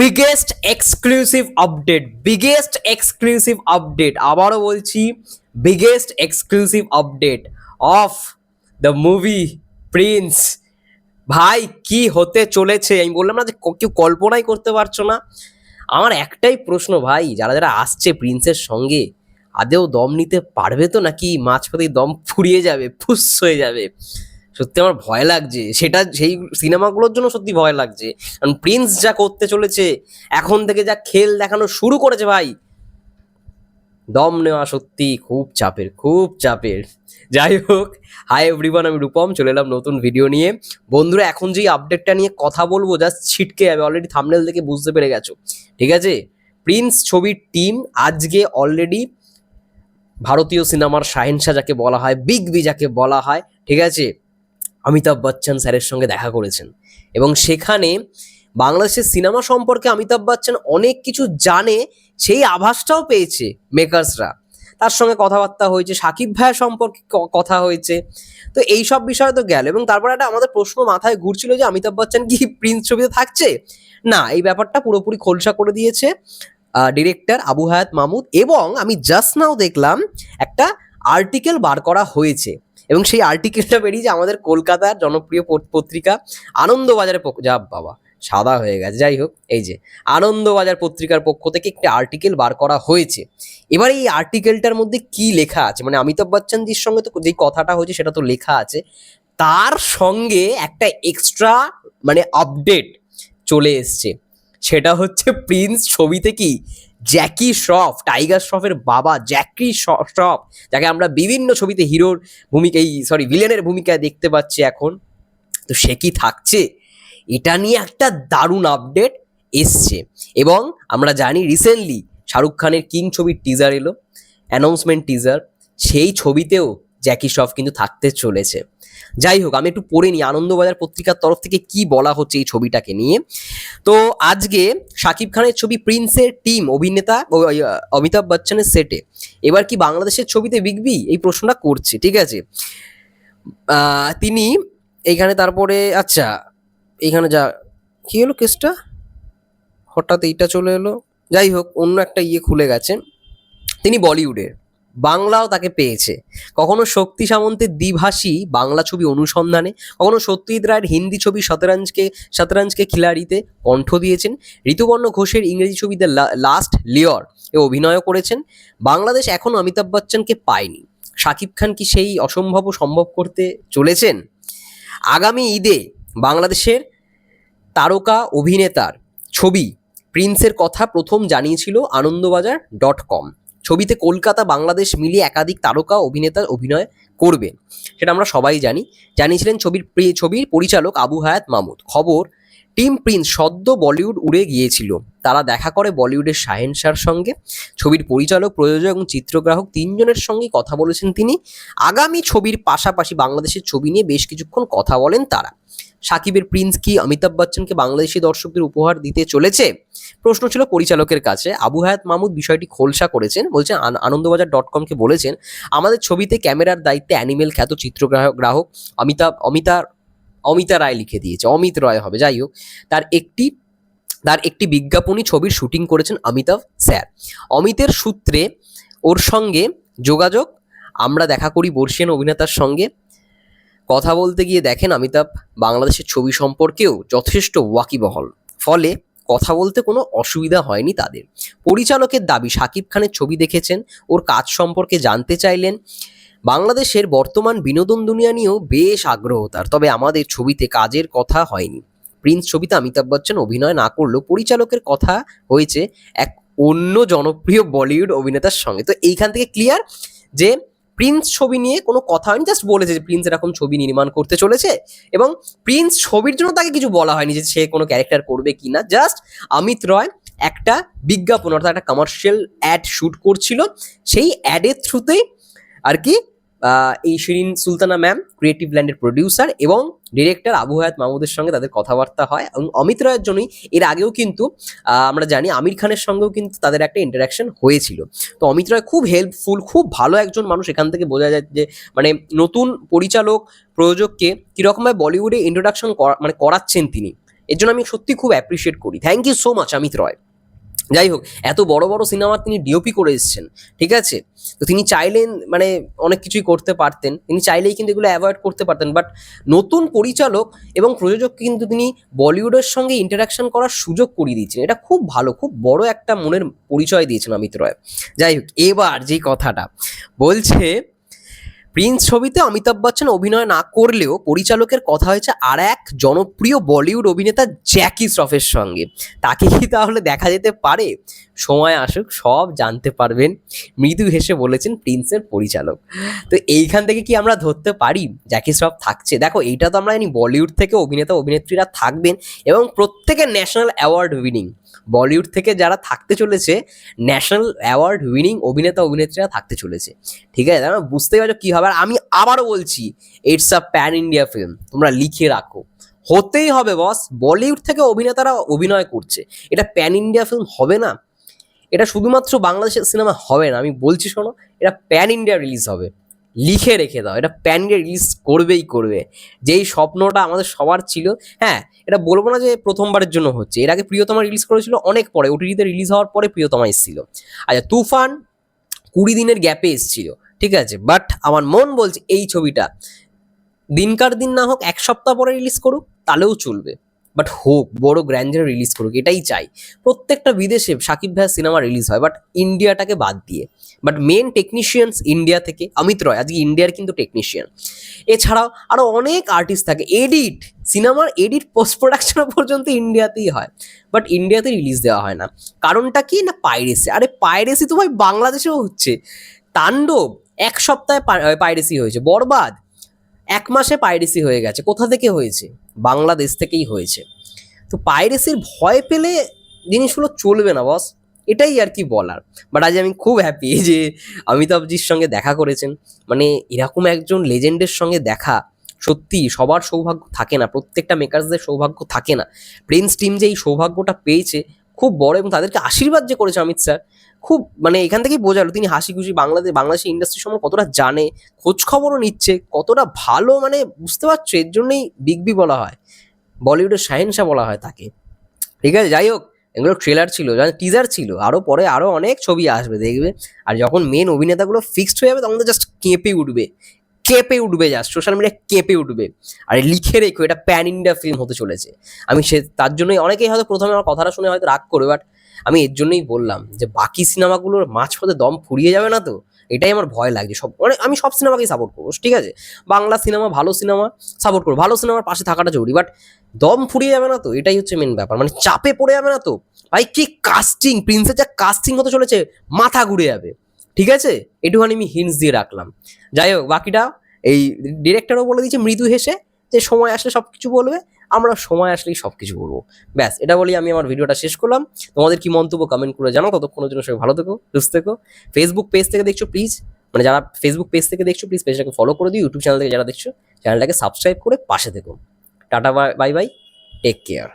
Biggest exclusive update biggest exclusive update আবারও বলছি biggest exclusive update of the movie prince ভাই, কি হতে চলেছে? আমি বললাম না যে কেউ কল্পনাই করতে পারছ না। আমার একটাই প্রশ্ন ভাই, যারা যারা আসছে প্রিন্সের সঙ্গে, আদেও দম নিতে পারবে তো নাকি? মাঝপথেই দম ফুরিয়ে যাবে, ফুস হয়ে যাবে। সত্যি আমার ভয় লাগছে। সেটা সেই সিনেমাগুলোর জন্য সত্যি ভয় লাগছে। কারণ প্রিন্স যা করতে চলেছে, এখন থেকে যা খেল দেখানো শুরু করেছে ভাই, দম নেওয়া সত্যি খুব চাপের খুব চাপের। যাই হোক হাই এভরিওয়ান আমি রূপম, চলে এলাম নতুন ভিডিও নিয়ে। বন্ধুরা, এখন যেই আপডেটটা নিয়ে কথা বলব জাস্ট ছিটকে যাবে অলরেডি থামনেল দেখে বুঝতে পেরে গেছো। ঠিক আছে? প্রিন্স ছবির টিম আজকে অলরেডি ভারতীয় সিনেমার শাহেনশা যাকে বলা হয় বিগ বি যাকে বলা হয়, ঠিক আছে? অমিতাভ বচ্চন স্যারের সঙ্গে দেখা করেছেন। এবং সেখানে বাংলাদেশের সিনেমা সম্পর্কে অমিতাভ বচ্চন অনেক কিছু জানে, সেই আভাসটাও পেয়েছে মেকার্সরা তার সঙ্গে কথাবার্তা হয়েছে, সাকিব ভাইয়া সম্পর্কে কথা হয়েছে। তো এই সব বিষয় তো গেল এবং তারপর একটা আমাদের প্রশ্ন মাথায় ঘুরছিল যে অমিতাভ বচ্চন কি প্রিন্স ছবিতে থাকছে? না, এই ব্যাপারটা পুরোপুরি খোলসা করে দিয়েছে ডিরেক্টর আবু হায়াত মাহমুদ এবং আমি জাস্ট নাও দেখলাম একটা আর্টিকেল বার করা হয়েছে। এবং সেই আর্টিকেলটা বেরিয়েছে আমাদের কলকাতার জনপ্রিয় পত- পত্রিকা আনন্দবাজারের যা বাবা, সাদা হয়ে গেছে। যাই হোক, এই যে, আনন্দবাজার পত্রিকার পক্ষ থেকে একটি আর্টিকেল বার করা হয়েছে। এবার এই আর্টিকেলটার মধ্যে কি লেখা আছে? মানে অমিতাভ বচ্চনজির সঙ্গে তো যেই কথাটা হয়েছে সেটা তো লেখা আছে। তার সঙ্গে একটা এক্সট্রা মানে আপডেট চলে এসছে। সেটা হচ্ছে প্রিন্স ছবিতে কি জ্যাকি শ্রফ, টাইগার শ্রফের বাবা জ্যাকি শ্রফ, যাকে আমরা বিভিন্ন ছবিতে হিরোর ভূমিকা, এই সরি ভিলেনের ভূমিকায় দেখতে পাচ্ছি এখন। তো সে কি থাকছে? এটা নিয়ে একটা দারুণ আপডেট এসছে। এবং আমরা জানি রিসেন্টলি শাহরুখ খানের কিং ছবির টিজার এলো অ্যানাউন্সমেন্ট টিজার সেই ছবিতেও জ্যাকি শ্রফ কিন্তু থাকতে চলেছে। যাই হোক, আমি একটু পড়ে নিই আনন্দবাজার পত্রিকার তরফ থেকে কি বলা হচ্ছে এই ছবিটাকে নিয়ে। তো আজকে শাকিব খানের ছবি প্রিন্সের টিম, অভিনেতা অমিতাভ বচ্চনের সেটে। এবার কি বাংলাদেশের ছবিতে বিগবি এই প্রশ্নটা করছে, ঠিক আছে? তিনি এইখানে তারপরে আচ্ছা এইখানে যা, কি হলো কেসটা? হঠাৎ এইটা চলে এলো। যাই হোক, অন্য একটা ইয়ে খুলে গেছে। তিনি বলিউডের। বাংলাও তাকে পেয়েছে। কখনো শক্তি সামন্তের দ্বিভাষী বাংলা ছবি অনুসন্ধানে, কখনো সত্যজিৎ রায়ের হিন্দি ছবি শতরঞ্জকে শতরঞ্জকে খিলাড়িতে কণ্ঠ দিয়েছেন। ঋতুপর্ণ ঘোষের ইংরেজি ছবিতে লাস্ট লিওর এ অভিনয়ও করেছেন। বাংলাদেশ এখনও অমিতাভ বচ্চনকে পায়নি। শাকিব খান কি সেই অসম্ভব সম্ভব করতে চলেছেন? আগামী ঈদে বাংলাদেশের তারকা অভিনেতার ছবি প্রিন্সের কথা প্রথম জানিয়েছিল আনন্দবাজার ডট কম। ছবিতে কলকাতা, বাংলাদেশ মিলিয়ে একাধিক তারকা, অভিনেতা, অভিনয় করবে। সেটা আমরা সবাই জানি। জানিয়েছিলেন ছবির ছবির পরিচালক আবু হায়াত মাহমুদ খবর, টিম প্রিন্স সদ্য বলিউড উড়ে গিয়েছিল। তারা দেখা করে বলিউডের শাহেনশার সঙ্গে। ছবির পরিচালক, প্রযোজক এবং চিত্রগ্রাহক তিনজনের সঙ্গে কথা বলেছেন তিনি। আগামী ছবির পাশাপাশি বাংলাদেশের ছবি নিয়ে বেশ কিছুক্ষণ কথা বলেন তারা। সাকিবের প্রিন্স কি অমিতাভ বচ্চনকে বাংলাদেশি দর্শকদের উপহার দিতে চলেছে? প্রশ্ন ছিল পরিচালকের কাছে। আবু হায়াত মাহমুদ বিষয়টি খোলসা করেছেন, বলছেন, আন- আনন্দবাজার ডট কমকে বলেছেন, আমাদের ছবিতে ক্যামেরার দায়িত্বে অ্যানিমেল খ্যাত চিত্রগ্রাহক, গ্রাহক অমিতাভ অমিতার অমিতা রায় লিখে দিয়েছে। অমিত রায় হবে, যাই হোক। তার একটি তার একটি বিজ্ঞাপনী ছবির শুটিং করেছেন অমিতাভ স্যার। অমিতের সূত্রে ওর সঙ্গে যোগাযোগ, আমরা দেখা করি বর্ষিয়ান অভিনেতার সঙ্গে। কথা বলতে গিয়ে দেখেন অমিতাভ, বাংলাদেশের ছবি সম্পর্কেও যথেষ্ট ওয়াকিবহল। ফলে কথা বলতে কোনো অসুবিধা হয়নি তাদের। পরিচালকের দাবি শাকিব খানের ছবি দেখেছেন, ওর কাজ সম্পর্কে জানতে চাইলেন। বাংলাদেশের বর্তমান বিনোদন দুনিয়া নিয়েও বেশ আগ্রহ তার, তবে আমাদের ছবিতে কাজের কথা হয়নি। প্রিন্স ছবিতে অমিতাভ বচ্চন অভিনয় না করলেও পরিচালকের কথা হয়েছে এক অন্য জনপ্রিয় বলিউড অভিনেতার সঙ্গে। তো এইখান থেকে ক্লিয়ার যে প্রিন্স ছবি নিয়ে কোনো কথা হয়নি জাস্ট বলেছে যে প্রিন্স এরকম ছবি নির্মাণ করতে চলেছে এবং প্রিন্স ছবির জন্য তাকে কিছু বলা হয়নি যে সে কোনো ক্যারেক্টার করবে কি না জাস্ট অমিত রয় একটা বিজ্ঞাপন, অর্থাৎ একটা কমার্শিয়াল অ্যাড শ্যুট করছিল। সেই অ্যাডের থ্রুতেই আর কি এই শিরিন সুলতানা ম্যাম ক্রিয়েটিভ ল্যান্ডের প্রডিউসার এবং ডিরেক্টর আবু হায়াত মাহমুদের সঙ্গে তাদের কথাবার্তা হয় এবং অমিত রয়ের জন্যই। এর আগেও কিন্তু আমরা জানি আমির খানের সঙ্গেও কিন্তু তাদের একটা ইন্টারাকশন হয়েছিল। তো অমিত রয় খুব হেল্পফুল খুব ভালো একজন মানুষ। এখান থেকে বোঝা যায় যে মানে নতুন পরিচালক, প্রযোজককে কীরকমভাবে বলিউডে ইন্ট্রোডাকশন মানে করাচ্ছেন তিনি। এর জন্য আমি সত্যি খুব অ্যাপ্রিসিয়েট করি। Thank you so much Amit Roy. যাই হোক এত বড় বড় সিনেমা তিনি ডিওপি করে এসেছেন, ঠিক আছে? তো তিনি চাইলেন মানে অনেক কিছুই করতে পারতেন, তিনি চাইলেই কিন্তু এগুলো অ্যাভয়েড করতে পারতেন বাট নতুন পরিচালক এবং প্রযোজক কিন্তু তিনি বলিউডের সঙ্গে ইন্টারাকশন করার সুযোগ করিয়ে দিয়েছেন। এটা খুব ভালো, খুব বড় একটা মনের পরিচয় দিয়েছেন অমিত রয়। যাই হোক এবার যে কথাটা, বলছে প্রিন্স ছবিতে অমিতাভ বচ্চন অভিনয় না করলেও পরিচালকের কথা হয়েছে আর এক জনপ্রিয় বলিউড অভিনেতা জ্যাকি শ্রফের সঙ্গে। তাকে কি তাহলে দেখা যেতে পারে? সময় আসুক, সব জানতে পারবেন। মৃদু হেসে বলেছেন প্রিন্সের পরিচালক। তো এইখান থেকে কি আমরা ধরতে পারি? জ্যাকি শ্রফ থাকছে। দেখো, এইটা তো আমরা জানি বলিউড থেকে অভিনেতা, অভিনেত্রীরা থাকবেন এবং প্রত্যেকে ন্যাশনাল অ্যাওয়ার্ড উইনিং। বলিউড থেকে যারা থাকতে চলেছে, ন্যাশনাল অ্যাওয়ার্ড উইনিং অভিনেতা, অভিনেত্রীরা থাকতে চলেছে। ঠিক আছে বুঝতেই পারছ কী হবে আর আমি আবারও বলছি it's a pan India film তোমরা লিখে রাখো। হতেই হবে বস বলিউড থেকে অভিনেতারা অভিনয় করছে। এটা প্যান ইন্ডিয়া ফিল্ম হবে না। এটা শুধুমাত্র বাংলাদেশের সিনেমা হবে না। আমি বলছি শোনো, এটা প্যান ইন্ডিয়া রিলিজ হবে। লিখে রেখে দাও। এটা প্যান ইন্ডিয়া রিলিজ করবেই করবে। যেই স্বপ্নটা আমাদের সবার ছিল হ্যাঁ এটা বলব না যে প্রথমবারের জন্য হচ্ছে। এর আগে প্রিয়তমা রিলিজ করেছিল অনেক পরে। ওটিটিতে রিলিজ হওয়ার পরে প্রিয়তমা এসেছিল। আচ্ছা তুফান কুড়ি দিনের গ্যাপে এসেছিল। ঠিক আছে? বাট আমার মন বলছে এই ছবিটা দিনকার দিন না হোক, এক সপ্তাহ পরে রিলিজ করুক, তাহলেও চলবে। বাট হোক, বড় গ্র্যান্ডারে রিলিজ করুক, এটাই চাই। প্রত্যেকটা বিদেশে সাকিব ভাইয়ের সিনেমা রিলিজ হয় বাট ইন্ডিয়াটাকে বাদ দিয়ে। বাট মেন টেকনিশিয়ানস ইন্ডিয়া থেকে, অমিত রয়, আজকে ইন্ডিয়ার কিন্তু টেকনিশিয়ান এছাড়াও আরও অনেক আর্টিস্ট থাকে এডিট সিনেমার এডিট পোস্ট প্রোডাকশন পর্যন্ত ইন্ডিয়াতেই হয়। বাট ইন্ডিয়াতে রিলিজ দেওয়া হয় না। কারণটা কি? না পাইরেসি আরে পাইরেসি তো ভাই বাংলাদেশেও হচ্ছে। তাণ্ডব এক সপ্তাহে পাইরেসি হয়েছে। বরবাদ। এক মাসে পাইরেসি হয়ে গেছে। কোথা থেকে হয়েছে? বাংলাদেশ থেকেই হয়েছে। তো পাইরেসির ভয় পেলে জিনিসগুলো চলবে না বস এটাই আর কি বলার। বাট আজ আমি খুব হ্যাপি যে অমিতাভজির সঙ্গে দেখা করেছেন। মানে এরকম একজন লেজেন্ডের সঙ্গে দেখা সত্যি সবার সৌভাগ্য থাকে না। প্রত্যেকটা মেকার্সদের সৌভাগ্য থাকে না। প্রিন্স টিম যে এই সৌভাগ্যটা পেয়েছে, খুব বড় এবং তাদেরকে আশীর্বাদ যে করেছে অমিত স্যার খুব মানে এখান থেকেই বোঝালো তিনি হাসি খুশি বাংলাদেশ বাংলাদেশের ইন্ডাস্ট্রি সম্বন্ধে কতটা জানে খোঁজ খবরও নিচ্ছে, কতটা ভালো মানে বুঝতে পারছ, এর জন্যই বিগ বি বলা হয়। বলিউডের শাহেনশা বলা হয় তাকে। ঠিক আছে, যাই হোক, এগুলো ট্রেলার ছিল টিজার ছিল আরও পরে আরও অনেক ছবি আসবে, দেখবে। আর যখন মেন অভিনেতাগুলো ফিক্সড হয়ে যাবে, তখন তো জাস্ট কেঁপে উঠবে। কেঁপে উঠবে জাস্ট সোশ্যাল মিডিয়া কেঁপে উঠবে। আর লিখে রেখো, এটা প্যান ইন্ডিয়া ফিল্ম হতে চলেছে। আমি সে, তার জন্যই অনেকেই হয়তো প্রথমে আমার কথাটা শুনে হয়তো রাগ করবে বাট আমি এর জন্যই বললাম যে বাকি সিনেমাগুলোর মাঝপথে দম ফুরিয়ে যাবে না তো? এটাই আমার ভয় লাগছে। সব মানে আমি সব সিনেমাকেই সাপোর্ট করব, ঠিক আছে? বাংলা সিনেমা ভালো সিনেমা সাপোর্ট করব। ভালো সিনেমার পাশে থাকাটা জরুরি বাট দম ফুরিয়ে যাবে না তো? এটাই হচ্ছে মেন ব্যাপার। মানে চাপে পড়ে যাবে না তো? ভাই, কি কাস্টিং প্রিন্সের যা কাস্টিং হতে চলেছে, মাথা ঘুরে যাবে, ঠিক আছে? এটুখানি আমি হিন্টস দিয়ে রাখলাম। যাই হোক, বাকিটা এই ডিরেক্টরও বলে দিয়েছে, মৃদু হেসে, যে সময় আসলে সব কিছু বলবে আমরা সময় আসলেই সব কিছু করব। ব্যাস, এটা বলি আমি আমার ভিডিওটা শেষ করলাম। তোমাদের কি মন্তব্য কমেন্ট করে জানো ততক্ষণের জন্য সবাই ভালো থেকো, সুস্থ থেকো। ফেসবুক পেজ থেকে দেখছ প্লিজ মানে যারা ফেসবুক পেজ থেকে দেখছ প্লিজ পেজটাকে ফলো করে দিও। ইউটিউব চ্যানেল থেকে যারা দেখছ চ্যানেলটাকে সাবস্ক্রাইব করে পাশে থেকো। Tata bye bye take care